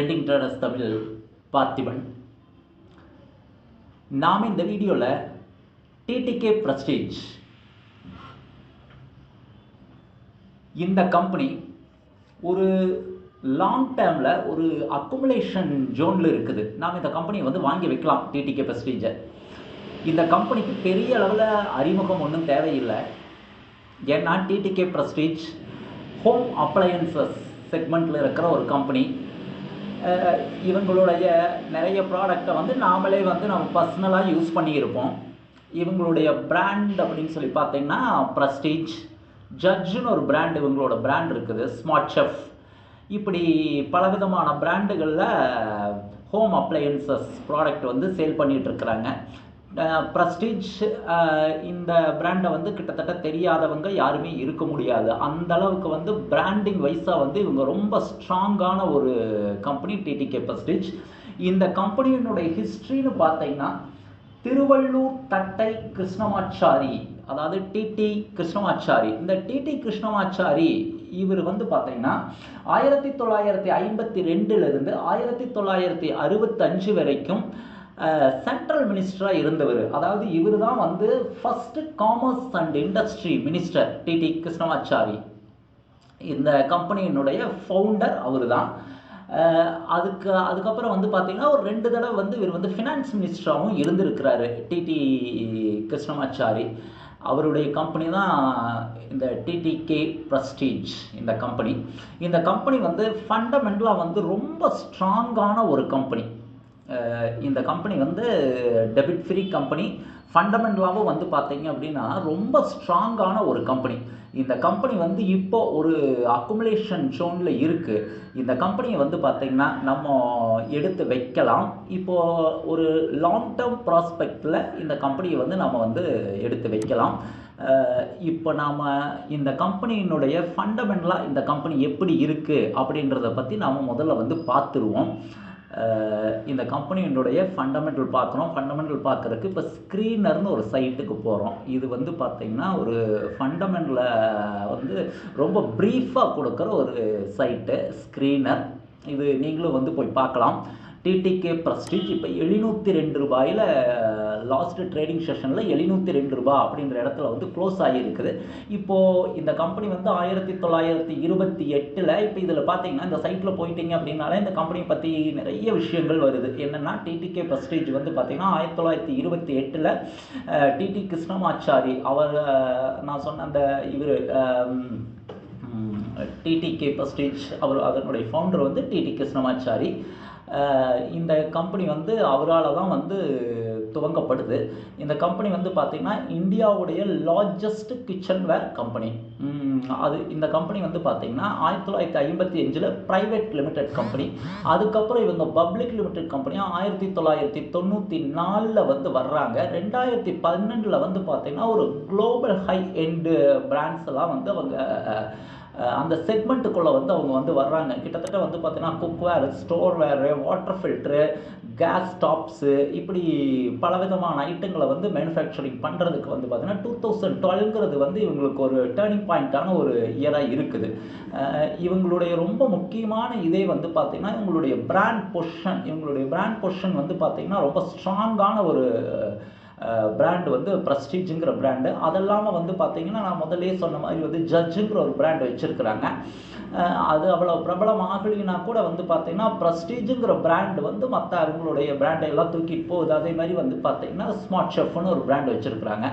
Trending traders Tamil Parthiban நாம் இந்த வீடியோவில் டிடிகே ப்ரஸ்டீஜ் இந்த கம்பெனி ஒரு லாங் டேர்மில் ஒரு அக்குமுலேஷன் ஜோனில் இருக்குது. நாம் இந்த கம்பெனியை வந்து வாங்கி வைக்கலாம் டிடிகே ப்ரஸ்டீஜை இந்த கம்பெனிக்கு பெரிய அளவில் அறிமுகம் ஒன்றும் தேவையில்லை. ஏன்னா டிடிகே ப்ரஸ்டீஜ் ஹோம் அப்ளையன்சஸ் செக்மெண்ட்டில் இருக்கிற ஒரு கம்பெனி இவங்களுடைய நிறைய ப்ராடக்டை வந்து நாமளே வந்து நம்ம பர்சனலாக யூஸ் பண்ணியிருப்போம். இவங்களுடைய பிராண்ட் அப்படின்னு சொல்லி பார்த்தீங்கன்னா ப்ரஸ்டீஜ் ஜட்ஜுன்னு ஒரு பிராண்ட் இவங்களோட பிராண்ட் இருக்குது ஸ்மார்ட் செஃப் இப்படி பலவிதமான பிராண்டுகளில் ஹோம் அப்ளையன்சஸ் ப்ராடக்ட் வந்து சேல் பண்ணிகிட்ருக்குறாங்க ப்ரஸ்டீஜ் இந்த பிராண்டை வந்து கிட்டத்தட்ட தெரியாதவங்க யாருமே இருக்க முடியாது. அந்த அளவுக்கு வந்து பிராண்டிங் வைஸாக வந்து இவங்க ரொம்ப ஸ்ட்ராங்கான ஒரு கம்பெனி டிடிகே ப்ரஸ்டீஜ் இந்த கம்பெனியினுடைய ஹிஸ்ட்ரின்னு பார்த்தீங்கன்னா திருவள்ளூர் தட்டை கிருஷ்ணமாச்சாரி அதாவது டிடி கிருஷ்ணமாச்சாரி. இந்த டிடி கிருஷ்ணமாச்சாரி இவர் வந்து பார்த்தீங்கன்னா ஆயிரத்தி தொள்ளாயிரத்தி ஐம்பத்தி ரெண்டுலேருந்து ஆயிரத்தி தொள்ளாயிரத்தி அறுபத்தஞ்சு வரைக்கும் சென்ட்ரல் மினிஸ்டராக இருந்தவர். அதாவது இவர் தான் வந்து first commerce and industry minister TT Krishnamachari. இந்த கம்பெனியினுடைய ஃபவுண்டர் அவர் தான் அதுக்கு அதுக்கப்புறம் வந்து பார்த்திங்கன்னா ஒரு ரெண்டு தடவை வந்து இவர் வந்து ஃபினான்ஸ் மினிஸ்டராகவும் இருந்திருக்கிறாரு டிடி கிருஷ்ணமாச்சாரி. அவருடைய கம்பெனி தான் இந்த டிடிகே ப்ரஸ்டீஜ் இந்த கம்பெனி இந்த கம்பெனி வந்து ஃபண்டமெண்டலாக வந்து ரொம்ப ஸ்ட்ராங்கான ஒரு கம்பெனி இந்த கம்பெனி வந்து டெபிட் ஃப்ரீ கம்பெனி ஃபண்டமெண்டலாகவும் வந்து பார்த்தீங்க அப்படின்னா ரொம்ப ஸ்ட்ராங்கான ஒரு கம்பெனி இந்த கம்பெனி வந்து இப்போ ஒரு அக்குமுலேஷன் ஜோனில் இருக்குது இந்த கம்பெனியை வந்து பார்த்திங்கன்னா நம்ம எடுத்து வைக்கலாம். இப்போது ஒரு லாங் டேர்ம் ப்ராஸ்பெக்டில் இந்த கம்பெனியை வந்து நம்ம வந்து எடுத்து வைக்கலாம். இப்போ நாம் இந்த கம்பெனியினுடைய ஃபண்டமெண்டலாக இந்த கம்பெனி எப்படி இருக்குது அப்படின்றத பற்றி நாம் முதல்ல வந்து பார்த்துருவோம். இந்த கம்பெனியினுடைய ஃபண்டமெண்டல் பார்க்குறோம் ஃபண்டமெண்டல் பார்க்குறதுக்கு இப்போ ஸ்க்ரீனர்னு ஒரு சைட்டுக்கு போகிறோம் இது வந்து பார்த்திங்கன்னா ஒரு ஃபண்டமெண்டலை வந்து ரொம்ப ப்ரீஃபாக கொடுக்குற ஒரு சைட்டு ஸ்க்ரீனர் இது நீங்களும் வந்து போய் பார்க்கலாம். டிடிகே ப்ரஸ்டீஜ் இப்போ எழுநூற்றி ரெண்டு ரூபாயில் லாஸ்ட்டு ட்ரேடிங் செஷனில் எழுநூற்றி ரெண்டு ரூபா அப்படின்ற இடத்துல வந்து க்ளோஸ் ஆகியிருக்குது. இப்போது இந்த கம்பெனி வந்து ஆயிரத்தி தொள்ளாயிரத்தி இருபத்தி எட்டில் இப்போ இதில் பார்த்தீங்கன்னா இந்த சைட்டில் போயிட்டீங்க அப்படின்னாலே இந்த கம்பெனி பற்றி நிறைய விஷயங்கள் வருது. என்னென்னா டிடிகே ப்ரஸ்டீஜ் வந்து பார்த்திங்கன்னா ஆயிரத்தி தொள்ளாயிரத்தி இருபத்தி எட்டில் டிடி கிருஷ்ணமாச்சாரி அவர் நான் சொன்ன அந்த இவர் டிடிகே ப்ரஸ்டீஜ் அவர் அதனுடைய ஃபவுண்டர் வந்து டிடி கிருஷ்ணமாச்சாரி. இந்த கம்பெனி வந்து அவரால் தான் வந்து துவங்கப்படுது. இந்த கம்பெனி வந்து பார்த்திங்கன்னா இந்தியாவுடைய லார்ஜஸ்ட் கிச்சன் வேர் கம்பெனி அது இந்த கம்பெனி வந்து பார்த்திங்கன்னா ஆயிரத்தி தொள்ளாயிரத்தி ஐம்பத்தி அஞ்சில் ப்ரைவேட் லிமிடெட் கம்பெனி அதுக்கப்புறம் இவங்க பப்ளிக் லிமிடெட் கம்பெனியாக ஆயிரத்தி தொள்ளாயிரத்தி தொண்ணூற்றி நாலில் வந்து வர்றாங்க. ரெண்டாயிரத்தி பன்னெண்டில் வந்து பார்த்திங்கன்னா ஒரு குளோபல் ஹை எண்டு பிராண்ட்ஸ் எல்லாம் வந்து அவங்க அந்த செக்மெண்ட்டுக்குள்ளே வந்து அவங்க வந்து வர்றாங்க. கிட்டத்தட்ட வந்து பார்த்தீங்கன்னா cookware storeware water filter gas stoves இப்படி பலவிதமான ஐட்டங்களை வந்து மேனுஃபேக்சரிங் பண்ணுறதுக்கு வந்து பார்த்தீங்கன்னா டூ தௌசண்ட் டுவெல்ங்கிறது வந்து இவங்களுக்கு ஒரு டேர்னிங் பாயிண்ட்டான ஒரு இயராக இருக்குது. இவங்களுடைய ரொம்ப முக்கியமான இதே வந்து பார்த்திங்கன்னா இவங்களுடைய பிராண்ட் பொஷன் இவங்களுடைய பிராண்ட் பொஷன் வந்து பார்த்திங்கன்னா ரொம்ப ஸ்ட்ராங்கான ஒரு பிராண்டு வந்து ப்ரஸ்டீஜுங்கிற பிராண்டு அதெல்லாமல் வந்து பார்த்தீங்கன்னா நான் முதலே சொன்ன மாதிரி வந்து ஜட்ஜுங்கிற ஒரு பிராண்ட் வச்சுருக்குறாங்க. அது அவ்வளோ பிரபலம் கூட வந்து பார்த்தீங்கன்னா ப்ரஸ்டீஜுங்கிற பிராண்ட் வந்து மற்ற அவங்களுடைய பிராண்டை எல்லாம் தூக்கிட்டு போகுது. அதே மாதிரி வந்து பார்த்தீங்கன்னா ஸ்மார்ட் ஷெஃப்னு ஒரு பிராண்ட் வச்சுருக்குறாங்க.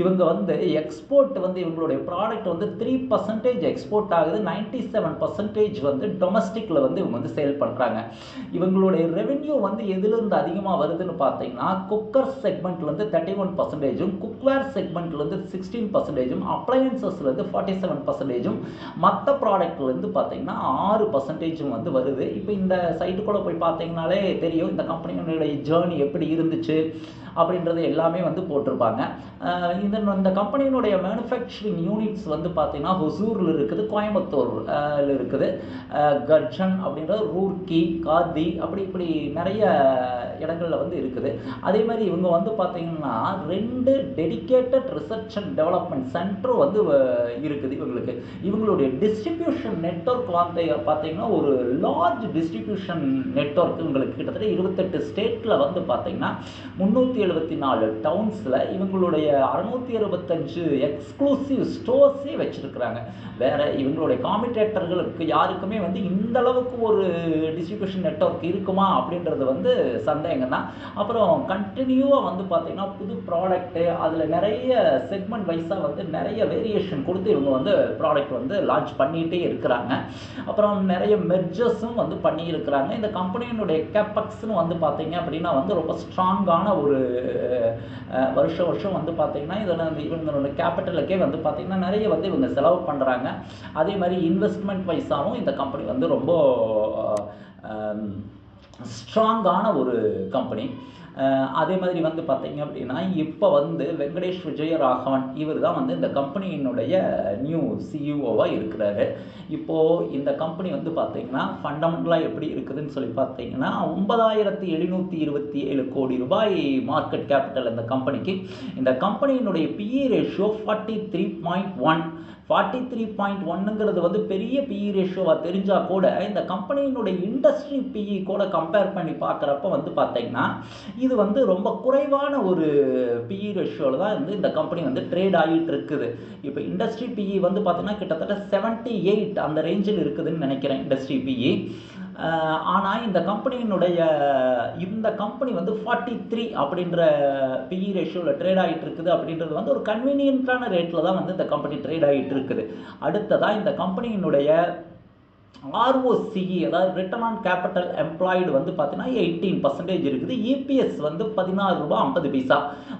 இவங்க வந்து எக்ஸ்போர்ட் வந்து இவங்களுடைய ப்ராடக்ட் வந்து த்ரீ பர்சன்டேஜ் எக்ஸ்போர்ட் ஆகுது. நைன்டி செவன் பர்சன்டேஜ் வந்து டொமஸ்டிக்கில் வந்து இவங்க வந்து சேல் பண்ணுறாங்க இவங்களுடைய ரெவென்யூ வந்து எதுலேருந்து அதிகமாக வருதுன்னு பார்த்தீங்கன்னா குக்கர் செக்மெண்ட்லேருந்து தேர்ட்டி ஒன் பர்சன்டேஜும் குக்வேர் செக்மெண்ட்லேருந்து சிக்ஸ்டீன் பர்சன்டேஜும் அப்ளையன்சஸ்லேருந்து ஃபார்ட்டி செவன் பர்சன்டேஜும் மற்ற ப்ராடக்ட்லேருந்து வந்து பார்த்தீங்கன்னா ஆறு பர்சன்டேஜும் வந்து வருது. இப்போ இந்த சைட்டுக்குள்ளே போய் பார்த்தீங்கனாலே தெரியும் இந்த கம்பெனியினுடைய ஜேர்னி எப்படி இருந்துச்சு அப்படின்றது எல்லாமே வந்து போட்டிருப்பாங்க. இந்த இந்த கம்பெனியினுடைய மேனுஃபேக்சரிங் யூனிட்ஸ் வந்து பார்த்தீங்கன்னா ஹொசூரில் இருக்குது கோயம்புத்தூரில் இருக்குது. கர்ஜன் அப்படின்ற ரூர்கி காதி அப்படி இப்படி நிறைய இடங்களில் வந்து இருக்குது. அதே மாதிரி இவங்க வந்து பார்த்தீங்கன்னா ரெண்டு டெடிக்கேட்டட் ரிசர்ச் அண்ட் டெவலப்மெண்ட் சென்டரும் வந்து இருக்குது இவங்களுக்கு. இவங்களுடைய டிஸ்ட்ரிபியூஷன் நெட்ஒர்க் வந்து பார்த்தீங்கன்னா ஒரு லார்ஜ் டிஸ்ட்ரிபியூஷன் நெட்ஒர்க் உங்களுக்கு கிட்டத்தட்ட இருபத்தெட்டு ஸ்டேட்டில் வந்து பார்த்தீங்கன்னா முந்நூற்றி எழுபத்தி நாலு டவுன்ஸில் இவங்களுடைய அறுநூற்றி அறுபத்தஞ்சு எக்ஸ்க்ளூசிவ் ஸ்டோர்ஸே வச்சுருக்குறாங்க. வேறு இவங்களுடைய காமிடேட்டர்களுக்கு யாருக்குமே வந்து இந்த அளவுக்கு ஒரு டிஸ்ட்ரிபியூஷன் நெட்ஒர்க் இருக்குமா அப்படின்றது வந்து சந்தேகம் தான் அப்புறம் கண்டினியூவாக வந்து பார்த்தீங்கன்னா புது ப்ராடக்ட்டு அதில் நிறைய செக்மெண்ட் வைஸாக வந்து நிறைய வேரியேஷன் கொடுத்து இவங்க வந்து ப்ராடக்ட் வந்து லான்ச் பண்ணிகிட்டே இருக்கிறாங்க. அப்புறம் நிறைய மெர்ஜஸும் வந்து பண்ணியிருக்கிறாங்க. இந்த கம்பெனியினுடைய கேப்பக்ஸ்னு வந்து பார்த்தீங்க அப்படின்னா வந்து ரொம்ப ஸ்ட்ராங்கான ஒரு வருஷ வருஷம் வந்து பார்த்தீங்கன்னா இதில் வந்து இவங்களோட கேபிட்டலுக்கே வந்து பார்த்திங்கன்னா நிறைய வந்து இவங்க செலவு பண்ணுறாங்க அதே மாதிரி இன்வெஸ்ட்மெண்ட் வைஸாகவும் இந்த கம்பெனி வந்து ரொம்ப ஸ்ட்ராங்கான ஒரு கம்பெனி அதே மாதிரி வந்து பார்த்தீங்க அப்படின்னா இப்போ வந்து வெங்கடேஷ் விஜயராகவன் இவர் தான் வந்து இந்த கம்பெனியினுடைய நியூ சிஇஓவாக இருக்கிறாரு. இப்போது இந்த கம்பெனி வந்து பார்த்தீங்கன்னா ஃபண்டமெண்டலாக எப்படி இருக்குதுன்னு சொல்லி பார்த்தீங்கன்னா ஒன்பதாயிரத்தி எழுநூற்றி இருபத்தி ஏழு கோடி ரூபாய் மார்க்கெட் கேபிட்டல் இந்த கம்பெனிக்கு. இந்த கம்பெனியினுடைய PE ratio forty three point one forty three point ஒன்னுங்கிறது வந்து பெரிய பிஇ ரேஷியோவாக தெரிஞ்சால் கூட இந்த கம்பெனியினுடைய இண்டஸ்ட்ரி பிஇ கூட கம்பேர் பண்ணி பார்க்குறப்ப வந்து பார்த்தீங்கன்னா இது இது வந்து ரொம்ப குறைவான ஒரு பிஇ ரேஷியோவில் தான் வந்து இந்த கம்பெனி வந்து ட்ரேட் ஆகிட்டு இருக்குது. இப்போ இண்டஸ்ட்ரி பிஇ வந்து பார்த்தீங்கன்னா கிட்டத்தட்ட செவன்ட்டி எயிட் அந்த ரேஞ்சில் இருக்குதுன்னு நினைக்கிறேன் இண்டஸ்ட்ரி பிஇ ஆனால் இந்த கம்பெனியினுடைய இந்த கம்பெனி வந்து ஃபார்ட்டி த்ரீ அப்படின்ற பிஇ ரேஷியோவில் ட்ரேட் ஆகிட்டு இருக்குது அப்படின்றது வந்து ஒரு கன்வீனியன்ட்டான ரேட்டில் தான் வந்து இந்த கம்பெனி ட்ரேட் ஆகிட்டு இருக்குது. அடுத்ததாக இந்த கம்பெனியினுடைய ஆர்ஓசிஇ அதாவது ரிட்டர்ன் ஆன் கேபிட்டல் எம்ப்ளாய்டு வந்து பார்த்தீங்கன்னா எயிட்டீன் பர்சன்டேஜ் இருக்குது. இபிஎஸ் வந்து பதினாறு ரூபாய் ஐம்பது பைசா.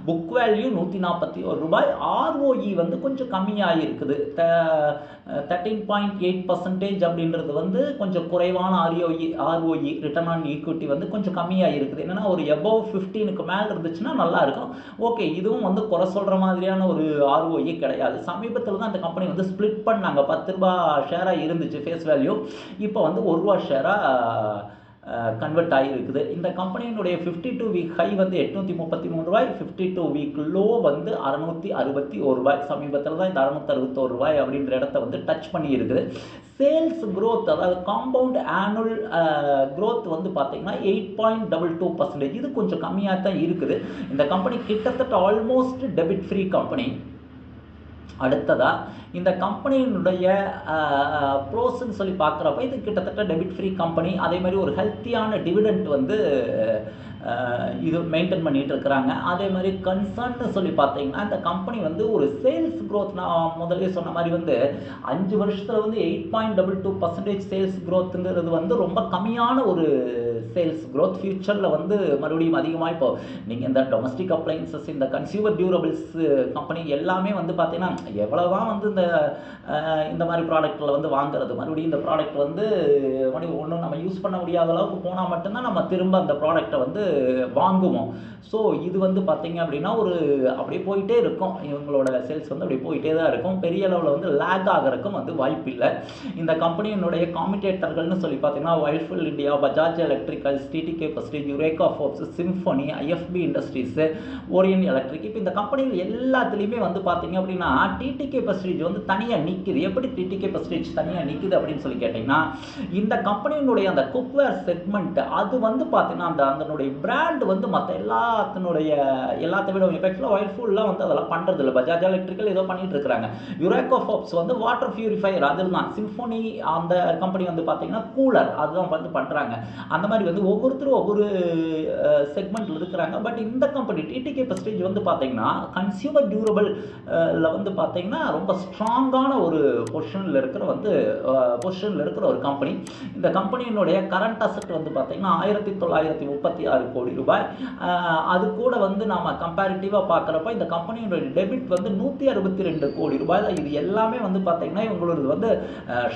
புக் வேல்யூ நூற்றி நாற்பத்தி ஒரு ரூபாய் ஆர்ஓஇ வந்து கொஞ்சம் கம்மியாக இருக்குது. தேர்ட்டீன் பாயிண்ட் எயிட் பர்சன்டேஜ் அப்படின்றது வந்து கொஞ்சம் குறைவான ROE ROE return on equity வந்து கொஞ்சம் கம்மியாக இருக்குது. என்னென்னா ஒரு எபோவ் ஃபிஃப்டீனுக்கு மேலே இருந்துச்சுன்னா நல்லா இருக்கும். ஓகே இதுவும் வந்து குறை சொல்கிற மாதிரியான ஒரு ஆர்ஓஇ கிடையாது. சமீபத்தில் தான் அந்த கம்பெனி வந்து ஸ்ப்ளிட் பண்ணாங்க. பத்து ரூபா ஷேராக இருந்துச்சு ஃபேஸ் வேல்யூ இப்போ வந்து ஒரு ரூபா ஷேராக கன்வெர்ட் ஆகிருக்குது இந்த கம்பெனியினுடைய ஃபிஃப்டி டூ வீக் ஹை வந்து எட்நூற்றி முப்பத்தி மூணு ரூபாய். ஃபிஃப்டி டூ வீக் லோ வந்து அறநூற்றி அறுபத்தி ஒரு ரூபாய். சமீபத்தில் தான் இந்த அறநூற்றி அறுபத்தோரு ரூபாய் அப்படின்ற இடத்த வந்து டச் பண்ணி இருக்குது சேல்ஸ் க்ரோத் அதாவது காம்பவுண்ட் ஆனுவல் க்ரோத் வந்து பார்த்தீங்கன்னா eight point double two percentage இது கொஞ்சம் கம்மியாக தான் இருக்குது. இந்த கம்பெனி கிட்டத்தட்ட ஆல்மோஸ்ட் டெபிட் ஃப்ரீ கம்பெனி அடுத்ததாக இந்த கம்பெனியினுடைய ப்ரோஸ்ன்னு சொல்லி பார்க்குறப்ப இது கிட்டத்தட்ட டெபிட் ஃப்ரீ கம்பெனி அதே மாதிரி ஒரு ஹெல்த்தியான டிவிடெண்ட் வந்து இது மெயின்டைன் பண்ணிட்டு இருக்கிறாங்க அதே மாதிரி கன்சர்ன்னு சொல்லி பார்த்தீங்கன்னா இந்த கம்பெனி வந்து ஒரு சேல்ஸ் க்ரோத் நான் முதலே சொன்ன மாதிரி வந்து அஞ்சு வருஷத்தில் வந்து eight point double two percentage sales க்ரோத்துங்கிறது வந்து ரொம்ப கம்மியான ஒரு சேல்ஸ் க்ரோத் ஃபியூச்சரில் வந்து மறுபடியும் அதிகமாக இப்போ நீங்கள் இந்த டொமஸ்டிக் அப்ளைன்சஸ் இந்த கன்சியூமர் டியூரபிள்ஸ் கம்பெனி எல்லாமே வந்து பார்த்தீங்கன்னா எவ்வளோதான் வந்து இந்த இந்த மாதிரி ப்ராடக்ட்டில் வந்து வாங்குறது. மறுபடியும் இந்த ப்ராடக்ட் வந்து மறுபடியும் ஒன்றும் நம்ம யூஸ் பண்ண முடியாத அளவுக்கு போனால் மட்டும்தான் நம்ம திரும்ப அந்த ப்ராடக்ட்டை வந்து வாங்குவோம். ஸோ இது வந்து பார்த்தீங்க அப்படின்னா ஒரு அப்படியே போயிட்டே இருக்கும். இவங்களோட சேல்ஸ் வந்து அப்படியே போயிட்டே தான் இருக்கும். பெரிய அளவில் வந்து லேக் ஆகிறதுக்கும் வந்து வாய்ப்பு இல்லை. இந்த கம்பெனியினுடைய காமிடேட்டர்கள்னு சொல்லி பார்த்தீங்கன்னா Whirlpool India Bajaj Electricals TTK Prestige Eureka Forbes Symphony IFB Industries Orient Electric இப்போ இந்த கம்பெனிகள் எல்லாத்துலேயுமே வந்து பார்த்தீங்க அப்படின்னா டிடிகே பர்சன்டேஜ் வந்து தனியாக நிற்குது எப்படி டிடிகே பர்சன்டேஜ் தனியாக நிற்குது அப்படின்னு சொல்லி கேட்டிங்கன்னா இந்த கம்பெனியினுடைய அந்த குக்வேர் செக்மெண்ட் அது வந்து பார்த்தீங்கன்னா அந்த அதனுடைய பிராண்ட் வந்து மற்ற எல்லாத்தினுடைய எல்லாத்தை விட எஃபெக்டில் ஒயர்ஃபுல்லாக வந்து அதெல்லாம் பண்ணுறது இல்லை பஜாஜ் எலக்ட்ரிக்கல் ஏதோ பண்ணிகிட்டு இருக்கிறாங்க. யுரேகோ ஃபோப்ஸ் வந்து வாட்டர் பியூரிஃபையர் அதில் தான் சிம்ஃபோனி அந்த கம்பெனி வந்து பார்த்தீங்கன்னா கூலர் அதுதான் வந்து பண்ணுறாங்க அந்த மாதிரி வந்து ஒவ்வொருத்தரும் ஒவ்வொரு செக்மெண்ட்டில் இருக்கிறாங்க. பட் இந்த கம்பெனி டிடிகே பர்சன்டேஜ் வந்து பார்த்தீங்கன்னா கன்சியூமர் டியூரபிளில் வந்து பார்த்தீங்கன்னா ரொம்ப ஸ்ட்ராங்கான ஒரு பொசிஷனில் இருக்கிற வந்து பொசிஷனில் இருக்கிற ஒரு கம்பெனி இந்த கம்பெனியினுடைய கரண்ட் அசெட் வந்து பார்த்தீங்கன்னா ஆயிரத்தி தொள்ளாயிரத்தி முப்பத்தி ஆறு கோடி ரூபாய். அது கூட வந்து நாம கம்பேரிட்டிவாக பார்க்குறப்ப இந்த கம்பெனியோட டெபிட் வந்து நூற்றி அறுபத்தி ரெண்டு கோடி ரூபாய் தான். இது எல்லாமே வந்து பார்த்தீங்கன்னா இவங்களோடது வந்து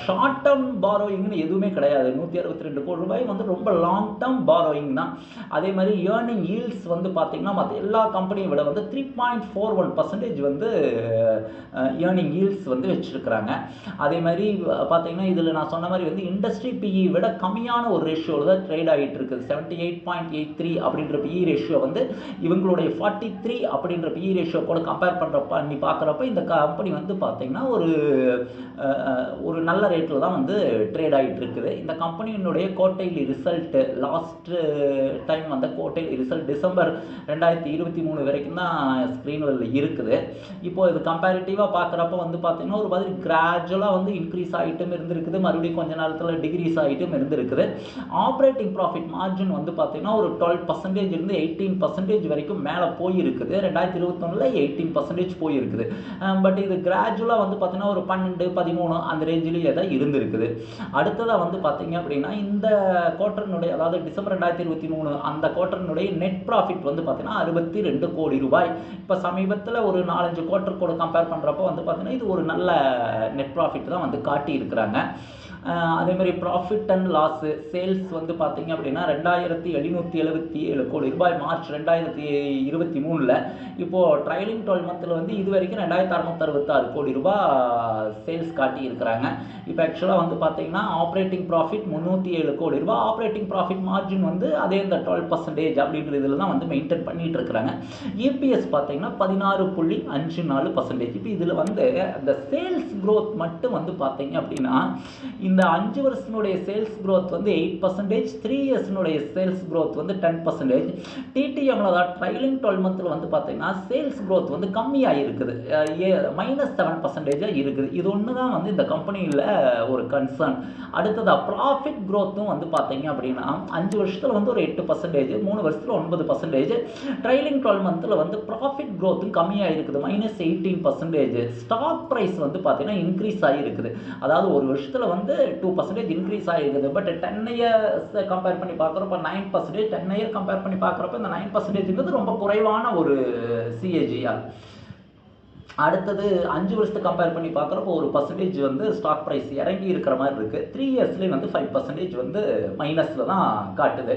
ஷார்ட் டேர்ம் பாரோயிங்னு எதுவுமே கிடையாது. நூற்றி அறுபத்தி ரெண்டு கோடி ரூபாய் வந்து ரொம்ப லாங் டேர்ம் பாரோயிங் தான். அதே மாதிரி ஏர்னிங் ஈல்ஸ் வந்து பார்த்தீங்கன்னா மற்ற எல்லா கம்பெனியை விட வந்து three point four one percentage வந்து ஏர்னிங் ஈல்ஸ் வந்து வச்சுருக்கிறாங்க. அதே மாதிரி பார்த்தீங்கன்னா இதில் நான் சொன்ன மாதிரி வந்து இண்டஸ்ட்ரி பிஇ விட கம்மியான ஒரு ரேஷியோவில் தான் ட்ரேட் ஆகிட்டு இருக்குது. Seventy eight point eight three அப்படின்ற பிஇ ரேஷியோ வந்து இவங்களுடைய ஃபார்ட்டி த்ரீ அப்படின்ற பிஇ ரேஷியோ கூட கம்பேர் பண்ணுறப்ப பண்ணி பார்க்குறப்ப இந்த கம்பெனி வந்து பார்த்திங்கன்னா ஒரு ஒரு நல்ல ரேட்டில் தான் வந்து ட்ரேட் ஆகிட்டு இருக்குது. இந்த கம்பெனியினுடைய கோட்டையில் ரிசல்ட்டு லாஸ்ட்டு டைம் வந்த கோட்டையில் ரிசல்ட் டிசம்பர் ரெண்டாயிரத்தி இருபத்தி மூணு வரைக்கும் தான் ஸ்க்ரீனில் இருக்குது. இப்போ இது கம்பேரிட்டிவாக பார்க்குறப்ப வந்து பார்த்தீங்கன்னா ஒரு மாதிரி கிராஜுவலாக வந்து இன்க்ரீஸ் ஆகிட்டும் இருந்திருக்குது. மறுபடியும் கொஞ்ச நேரத்தில் டிகிரீஸ் ஆகிட்டும் இருந்திருக்குது. ஆப்ரேட்டிங் ப்ராஃபிட் மார்ஜின் வந்து பார்த்திங்கன்னா ஒரு டுவெல் பர்சன்டேஜ் இருந்து எயிட்டீன் பர்சன்டேஜ் வரைக்கும் மேலே போயிருக்குது. ரெண்டாயிரத்தி இருபத்தொன்னில் எயிட்டீன் பர்சன்டேஜ் போயிருக்குது. பட் இது கிராஜுவலாக வந்து பார்த்தீங்கன்னா ஒரு பன்னெண்டு பதிமூணு அந்த ரேஞ்சிலேயே தான் இருந்திருக்குது. அடுத்ததாக வந்து பார்த்தீங்க அப்படின்னா இந்த குவார்டர்னுடைய அதாவது டிசம்பர் ரெண்டாயிரத்தி இருபத்தி மூணு அந்த குவார்டர்னுடைய நெட் ப்ராஃபிட் வந்து பார்த்தீங்கன்னா அறுபத்தி ரெண்டு கோடி ரூபாய். இப்போ சமீபத்தில் ஒரு நாலஞ்சு குவார்டர் கூட கம்பேர் பண்ணுறப்போ வந்து பார்த்தீங்கன்னா இது ஒரு நல்ல நெட் ப்ராஃபிட் தான் வந்து காட்டி இருக்கிறாங்க அதே மாதிரி ப்ராஃபிட் அண்ட் லாஸு சேல்ஸ் வந்து பார்த்தீங்க அப்படின்னா ரெண்டாயிரத்தி எழுநூற்றி எழுபத்தி ஏழு கோடி ரூபாய் மார்ச் ரெண்டாயிரத்தி இருபத்தி மூணில். இப்போது ட்ரைலிங் டுவெல் மந்தில் வந்து இது வரைக்கும் ரெண்டாயிரத்தி அறுநூத்தறுபத்தாறு கோடி ரூபாய் சேல்ஸ் காட்டியிருக்கிறாங்க. இப்போ ஆக்சுவலாக வந்து பார்த்தீங்கன்னா ஆப்ரேட்டிங் ப்ராஃபிட் முந்நூற்றி ஏழு கோடி ரூபாய். ஆப்ரேட்டிங் ப்ராஃபிட் மார்ஜின் வந்து அதே இந்த டுவெல் பர்சன்டேஜ் அப்படின்ற இதில் தான் வந்து மெயின்டைன் பண்ணிட்டு இருக்கிறாங்க இபிஎஸ் பார்த்தீங்கன்னா பதினாறு புள்ளி அஞ்சு நாலு பர்சன்டேஜ் இப்போ இதில் வந்து அந்த சேல்ஸ் க்ரோத் மட்டும் வந்து பார்த்தீங்க அப்படின்னா இந்த இந்த அஞ்சு வருஷத்தினுடைய சேல்ஸ் க்ரோத் வந்து எயிட் பர்சன்டேஜ் த்ரீ இயர்ஸ்னுடைய சேல்ஸ் க்ரோத் வந்து டென் பர்சன்டேஜ் டிடிஎம்ல தான் ட்ரைலிங் டுவெல் மந்த்தில் வந்து பார்த்தீங்கன்னா சேல்ஸ் க்ரோத் வந்து கம்மியாக இருக்குது. மைனஸ் செவன் பர்சன்டேஜாக இருக்குது. இது ஒன்று தான் வந்து இந்த கம்பெனியில் ஒரு கன்சர்ன் அடுத்ததாக ப்ராஃபிட் க்ரோத்தும் வந்து பார்த்தீங்க அப்படின்னா அஞ்சு வருஷத்தில் வந்து ஒரு எட்டு பர்சன்டேஜ் மூணு வருஷத்தில் ஒன்பது பர்சன்டேஜ் ட்ரைலிங் டுவெல் மந்தில் வந்து ப்ராஃபிட் க்ரோத்தும் கம்மியாக இருக்குது. Minus eighteen percentage stock price வந்து பார்த்தீங்கன்னா இன்க்ரீஸ் ஆகிருக்குது அதாவது ஒரு வருஷத்தில் வந்து டூ பர்சன்டேஜ் இன்க்ரீஸ் ஆகிருக்குது பட் டென் இயர்ஸ் கம்பேர் பண்ணி பார்க்குறப்ப nine percentage ten year compare பண்ணி பார்க்குறப்ப இந்த நைன் பர்சன்டேஜ்ங்கிறது ரொம்ப குறைவான ஒரு சிஏஜிஆர் அடுத்தது அஞ்சு வருஷத்தை கம்பேர் பண்ணி பார்க்குறப்போ ஒரு பர்சன்டேஜ் வந்து ஸ்டாக் ப்ரைஸ் இறங்கி இருக்கிற மாதிரி இருக்குது த்ரீ இயர்ஸ்லேயும் வந்து ஃபைவ் பர்சன்டேஜ் வந்து மைனஸில் தான் காட்டுது.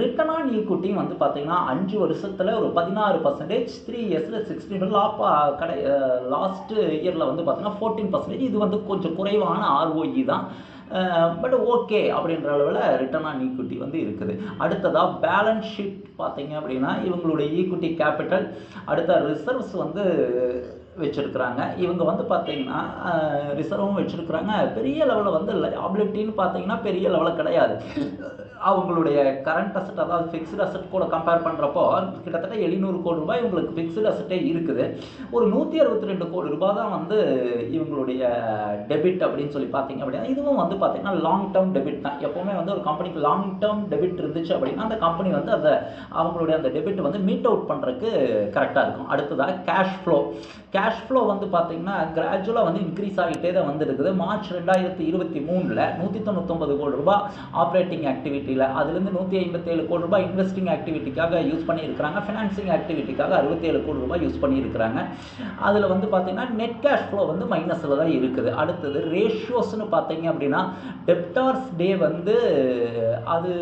ரிட்டர்ன் ஆன் ஈக்குட்டியும் வந்து பார்த்தீங்கன்னா அஞ்சு வருஷத்தில் ஒரு பதினாறு பர்சன்டேஜ் த்ரீ இயர்ஸில் சிக்ஸ்டீன் லாப்பா கடை லாஸ்ட்டு இயரில் வந்து பார்த்தீங்கன்னா ஃபோர்டீன் பர்சன்டேஜ் இது வந்து கொஞ்சம் குறைவான ஆர்ஓஇ தான். பட் ஓகே அப்படின்ற அளவில் ரிட்டர்ன் ஆன் ஈக்விட்டி வந்து இருக்குது. அடுத்ததாக பேலன்ஸ் ஷீட் பார்த்தீங்க அப்படின்னா இவங்களுடைய ஈக்விட்டி கேபிட்டல் அடுத்த ரிசர்வ்ஸ் வந்து வச்சுருக்குறாங்க. இவங்க வந்து பார்த்தீங்கன்னா ரிசர்வும் வச்சுருக்குறாங்க. பெரிய லெவலில் வந்து லைபிலிட்டின்னு பார்த்தீங்கன்னா பெரிய லெவலில் கிடையாது. அவங்களுடைய கரண்ட் அசட் அதாவது ஃபிக்ஸ்டு அசட் கூட கம்பேர் பண்ணுறப்போ கிட்டத்தட்ட எழுநூறு கோடி ரூபாய் இவங்களுக்கு ஃபிக்ஸ்டு அசட்டே இருக்குது. ஒரு நூற்றி அறுபத்தி ரெண்டு கோடி ரூபாய் தான் வந்து இவங்களுடைய டெபிட் அப்படின்னு சொல்லி பார்த்தீங்க அப்படின்னா இதுவும் வந்து பார்த்தீங்கன்னா லாங் டேர்ம் டெபிட் தான். எப்போவுமே வந்து ஒரு கம்பெனிக்கு லாங் டேர்ம் டெபிட் இருந்துச்சு அப்படின்னா அந்த கம்பெனி வந்து அந்த அவங்களுடைய அந்த டெபிட் வந்து மீட் அவுட் பண்ணுறதுக்கு கரெக்டாக இருக்கும். அடுத்ததாக கேஷ் ஃப்ளோ கேஷ் ஃப்ளோ வந்து பார்த்தீங்கன்னா கிராஜுவலாக வந்து இன்க்ரீஸ் ஆகிட்டே தான் வந்துருக்குது. மார்ச் ரெண்டாயிரத்தி இருபத்தி மூணில் நூற்றி தொண்ணூத்தொம்பது கோடி ரூபாய் ஆப்ரேட்டிங் ஆக்டிவிட்டியில் அதுலேருந்து நூற்றி ஐம்பத்தேழு கோடி ரூபாய் இன்வெஸ்டிங் ஆக்டிவிட்டிக்காக யூஸ் பண்ணியிருக்கிறாங்க. ஃபினான்சிங் ஆக்டிவிட்டிக்காக அறுபத்தேழு கோடி ரூபாய் யூஸ் பண்ணியிருக்கிறாங்க. அதில் வந்து பார்த்தீங்கன்னா நெட் கேஷ் ஃப்ளோ வந்து மைனஸில் தான் இருக்குது. அடுத்தது ரேஷியோஸ்னு பார்த்தீங்க அப்படின்னா டெப்டார்ஸ் டே வந்து அது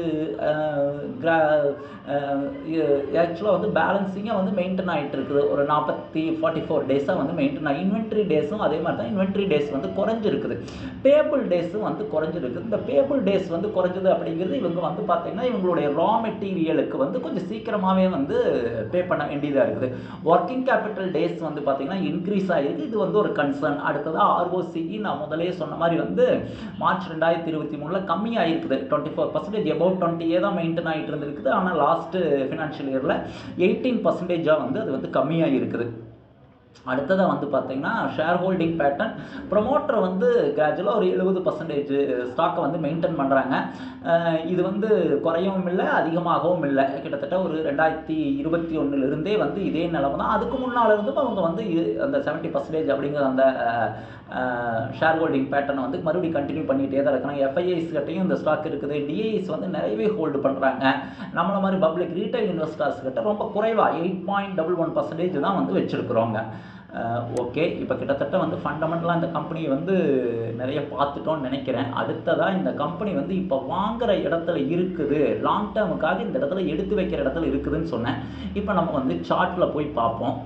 ஆக்சுவலாக வந்து பேலன்சிங்காக வந்து மெயின்டைன் ஆகிட்டு இருக்குது. ஒரு நாற்பத்தி ஃபார்ட்டி ஃபோர் டேஸ் டேஸாக வந்து மெயின்டைன் ஆகும் இன்வென்ட்ரி டேஸும் அதே மாதிரி தான் இன்வென்ட்ரி டேஸ் வந்து குறைஞ்சிருக்குது. பேபிள் டேஸும் வந்து குறைஞ்சிருக்குது. இந்த பேபிள் டேஸ் வந்து குறைஞ்சது அப்படிங்கிறது இவங்க வந்து பார்த்தீங்கன்னா இவங்களுடைய ரா மெட்டீரியலுக்கு வந்து கொஞ்சம் சீக்கிரமாகவே வந்து பே பண்ண வேண்டியதாக இருக்குது. ஒர்க்கிங் கேபிட்டல் டேஸ் வந்து பார்த்தீங்கன்னா இன்க்ரீஸ் ஆகிருக்கு இது வந்து ஒரு கன்சர்ன் அடுத்ததாக ஆர்ஓசிஇ நான் முதலே சொன்ன மாதிரி வந்து மார்ச் ரெண்டாயிரத்தி இருபத்தி மூணில் கம்மியாக இருக்குது டுவெண்ட்டி ஃபோர் பர்சன்டேஜ் அபவுட் டுவெண்ட்டியே தான் மெயின்டைன் ஆகிட்டு இருந்திருக்குது. ஆனால் லாஸ்ட்டு ஃபினான்ஷியல் இயரில் எயிட்டீன் பர்சன்டேஜாக வந்து அது வந்து கம்மியாக இருக்குது அடுத்ததாக வந்து பார்த்தீங்கன்னா ஷேர் ஹோல்டிங் பேட்டர்ன் ப்ரொமோட்டர் வந்து கிராஜுவலாக ஒரு எழுபது பர்சன்டேஜ் ஸ்டாக்கை வந்து மெயின்டைன் பண்ணுறாங்க இது வந்து குறையவும் இல்லை அதிகமாகவும் இல்லை. கிட்டத்தட்ட ஒரு ரெண்டாயிரத்தி இருபத்தி ஒன்றுலேருந்தே வந்து இதே நிலமை தான் அதுக்கு முன்னால் இருந்தும் அவங்க வந்து அந்த செவன்ட்டி பர்சன்டேஜ் அப்படிங்கிற அந்த ஷேர் ஹோல்டிங் பேட்டர்னை வந்து மறுபடியும் கண்டினியூ பண்ணிகிட்டே தான் இருக்கிறாங்க எஃப்ஐஐஸ் கிட்டையும் இந்த ஸ்டாக் இருக்குது. டிஐஸ் வந்து நிறையவே ஹோல்டு பண்ணுறாங்க நம்மளை மாதிரி பப்ளிக் ரீட்டைல் இன்வெஸ்டர்ஸ் கிட்ட ரொம்ப குறைவாக eight point double one percentage தான் வந்து வச்சுருக்குறோங்க. ஓகே இப்போ கிட்டத்தட்ட வந்து ஃபண்டமெண்டலாக இந்த கம்பெனியை வந்து நிறைய பார்த்துட்டோம்னு நினைக்கிறேன். அடுத்ததாக இந்த கம்பெனி வந்து இப்போ வாங்குகிற இடத்துல இருக்குது. லாங் டேர்முக்காக இந்த இடத்துல எடுத்து வைக்கிற இடத்துல இருக்குதுன்னு சொன்னேன். இப்போ நம்ம வந்து சார்ட்டில் போய் பார்ப்போம்.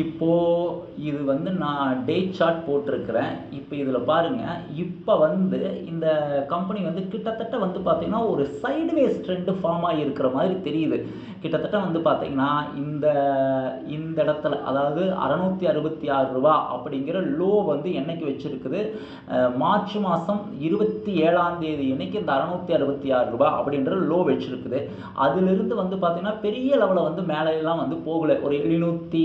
இப்போது இது வந்து நான் டே சார்ட் போட்டிருக்கிறேன். இப்போ இதில் பாருங்கள் இப்போ வந்து இந்த கம்பெனி வந்து கிட்டத்தட்ட வந்து பார்த்திங்கன்னா ஒரு சைடுவேஸ் ட்ரெண்டு ஃபார்ம் ஆகியிருக்கிற மாதிரி தெரியுது. கிட்டத்தட்ட வந்து பார்த்திங்கன்னா இந்த இந்த இடத்துல அதாவது அறநூற்றி அறுபத்தி ஆறு ரூபா அப்படிங்கிற லோ வந்து என்னைக்கு வச்சுருக்குது? மார்ச் மாதம் இருபத்தி ஏழாம் தேதி இன்னைக்கு இந்த அறநூற்றி அறுபத்தி ஆறு ரூபா அப்படின்ற லோ வச்சுருக்குது. அதிலிருந்து வந்து பார்த்திங்கன்னா பெரிய லெவலில் வந்து மேலையெல்லாம் வந்து போகலை. ஒரு எழுநூற்றி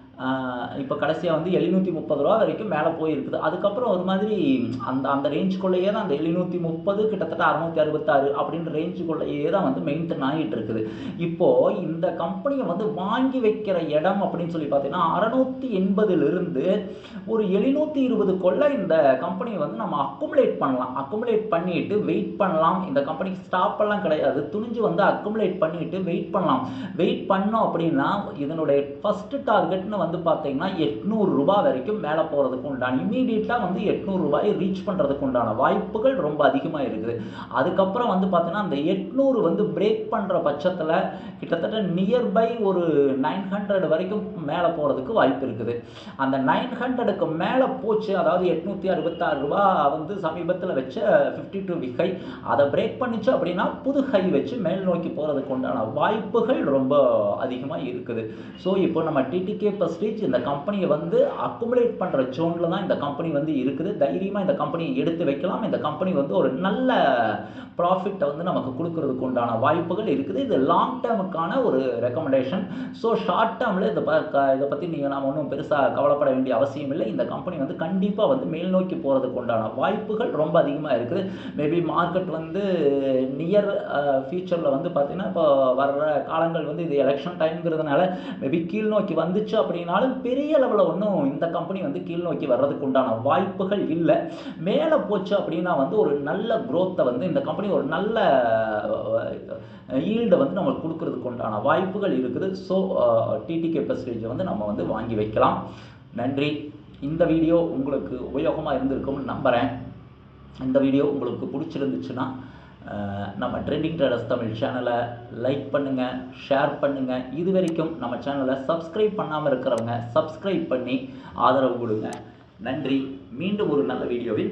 இப்போ கடைசியாக வந்து எழுநூற்றி முப்பது ரூபா வரைக்கும் மேலே போயிருக்குது. அதுக்கப்புறம் ஒரு மாதிரி அந்த அந்த ரேஞ்சுக்குள்ளேயே தான் அந்த எழுநூற்றி முப்பது கிட்டத்தட்ட அறநூற்றி அறுபத்தாறு அப்படின்ற ரேஞ்சுக்குள்ளேயே தான் வந்து மெயின்டைன் ஆகிட்டு இருக்குது இப்போது இந்த கம்பெனியை வந்து வாங்கி வைக்கிற இடம் அப்படின்னு சொல்லி பார்த்தீங்கன்னா அறநூற்றி எண்பதுலேருந்து ஒரு எழுநூற்றி இருபது இந்த கம்பெனியை வந்து நம்ம அக்குமுலேட் பண்ணலாம். அக்குமுலேட் பண்ணிட்டு வெயிட் பண்ணலாம். இந்த கம்பெனிக்கு ஸ்டாப் எல்லாம் கிடையாது. துணிஞ்சு வந்து அக்குமுலேட் பண்ணிட்டு வெயிட் பண்ணலாம். வெயிட் பண்ணோம் அப்படின்னா இதனுடைய ஃபஸ்ட்டு டார்கெட்னு வந்து வந்து பார்த்தீங்கன்னா எட்நூறுரூபா வரைக்கும் மேலே போகிறதுக்கு உண்டான இமீடியட்டாக வந்து எட்நூறுரூபாயை ரீச் பண்ணுறதுக்கு உண்டான வாய்ப்புகள் ரொம்ப அதிகமாக இருக்குது. அதுக்கப்புறம் வந்து பார்த்தீங்கன்னா அந்த எட்நூறு வந்து பிரேக் பண்ணுற பட்சத்தில் கிட்டத்தட்ட நியர்பை ஒரு நைன் ஹண்ட்ரட் வரைக்கும் மேலே போகிறதுக்கு வாய்ப்பு இருக்குது. அந்த நைன் ஹண்ட்ரடுக்கு மேலே போச்சு அதாவது எட்நூற்றி அறுபத்தாறு ரூபா வந்து சமீபத்தில் வச்ச ஃபிஃப்டி டூ வீக் ஹை அதை பிரேக் பண்ணிச்சு அப்படின்னா புது ஹை வச்சு மேல் நோக்கி போகிறதுக்கு உண்டான வாய்ப்புகள் ரொம்ப அதிகமாக இருக்குது. ஸோ இப்போ நம்ம டிடிகே பஸ்டேஜ் இந்த கம்பெனியை வந்து அக்குமுலேட் பண்ணுற ஜோனில் தான் இந்த கம்பெனி வந்து இருக்குது. தைரியமாக இந்த கம்பெனியை எடுத்து வைக்கலாம். இந்த கம்பெனி வந்து ஒரு நல்ல ப்ராஃபிட்டை வந்து நமக்கு கொடுக்கறதுக்கு உண்டான வாய்ப்புகள் இருக்குது. இது லாங் டேர்முக்கான ஒரு ரெக்கமெண்டேஷன் ஸோ ஷார்ட் டேர்மில் இதை ப இதை பற்றி நீங்கள் நாம் ஒன்றும் பெருசாக கவலைப்பட வேண்டிய அவசியம் இல்லை. இந்த கம்பெனி வந்து கண்டிப்பாக வந்து மேல் நோக்கி போகிறதுக்கு உண்டான வாய்ப்புகள் ரொம்ப அதிகமாக இருக்குது. மேபி மார்க்கெட் வந்து நியர் ஃபியூச்சரில் வந்து பார்த்திங்கன்னா இப்போ வர்ற காலங்கள் வந்து இது எலெக்ஷன் டைம்ங்கிறதுனால மேபி கீழ் நோக்கி வந்துச்சு அப்படின்னாலும் பெரிய லெவலில் ஒன்றும் இந்த கம்பெனி வந்து கீழ் நோக்கி வர்றதுக்கு உண்டான வாய்ப்புகள் இல்லை. மேலே போச்சு அப்படின்னா வந்து ஒரு நல்ல குரோத்தை வந்து இந்த கம்பெனி ஒரு நல்ல ஈல்டை வந்து நம்மளுக்கு கொடுக்கறதுக்கு உண்டான வாய்ப்புகள் இருக்குது. ஸோ டிடிகே பர்சன்டேஜை வந்து நம்ம வந்து வாங்கி வைக்கலாம். நன்றி. இந்த வீடியோ உங்களுக்கு உபயோகமாக இருந்திருக்கும்னு நம்புகிறேன் இந்த வீடியோ உங்களுக்கு பிடிச்சிருந்துச்சுன்னா நம்ம ட்ரெண்டிங் ட்ரேடர்ஸ் தமிழ் சேனலை லைக் பண்ணுங்கள் ஷேர் பண்ணுங்கள் இது வரைக்கும் நம்ம சேனலை சப்ஸ்கிரைப் பண்ணாமல் இருக்கிறவங்க சப்ஸ்கிரைப் பண்ணி ஆதரவு கொடுங்க. நன்றி. மீண்டும் ஒரு நல்ல வீடியோவில்